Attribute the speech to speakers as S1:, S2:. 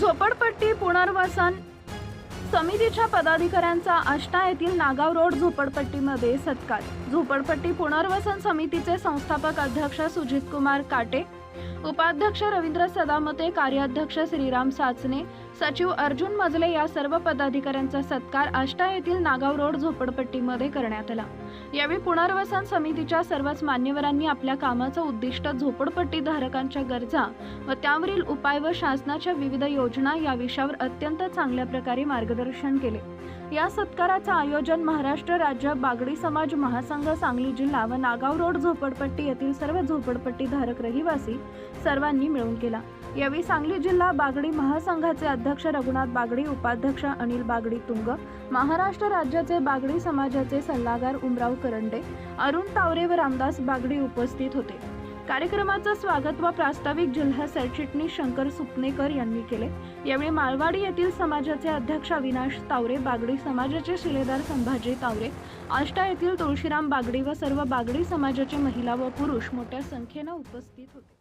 S1: झोपडपट्टी पुनर्वसन. समितीच्या पदाधिकाऱ्यांचा आष्टा येथील नागाव रोड झोपडपट्टीमध्ये सत्कार. झोपडपट्टी पुनर्वसन समितीचे संस्थापक अध्यक्ष सुजित कुमार काटे उपाध्यक्ष रवींद्र सदामते कार्याध्यक्ष श्रीराम साचने सचिव अर्जुन मजले या सर्व पदाधिकाऱ्यांचा सत्कार आष्टा येथील नागाव रोड झोपडपट्टीमध्ये करण्यात आला. यावेळी पुनर्वसन समितीच्या सर्वच मान्यवरांनी आपल्या कामाचं उद्दिष्ट झोपडपट्टी धारकांच्या गरजा व त्यावरील उपाय व शासनाच्या विविध योजना या विषयावर अत्यंत चांगल्या प्रकारे मार्गदर्शन केले. या सत्काराचं आयोजन महाराष्ट्र राज्य बागडी समाज महासंघ सांगली जिल्हा व नागाव रोड झोपडपट्टी येथील सर्व झोपडपट्टी धारक रहिवासी सर्वांनी मिळून केला. यावेळी सांगली जिल्हा बागडी महासंघाचे अध्यक्ष रघुनाथ बागडी उपाध्यक्ष अनिल बागडी तुंग महाराष्ट्र राज्याचे बागडी समाजाचे सल्लागार उमराव करंडे अरुण तावरे व रामदास बागडी उपस्थित होते. कार्यक्रमाचं स्वागत व प्रास्ताविक जिल्हा सरचिटणीस शंकर सुपनेकर यांनी केले. यावेळी मालवाडी येथील समाजाचे अध्यक्ष अविनाश तावरे बागडी समाजाचे शिलेदार संभाजी तावरे आष्टा येथील तुळशीराम बागडी व सर्व बागडी समाजाचे महिला व पुरुष मोठ्या संख्येनं उपस्थित होते.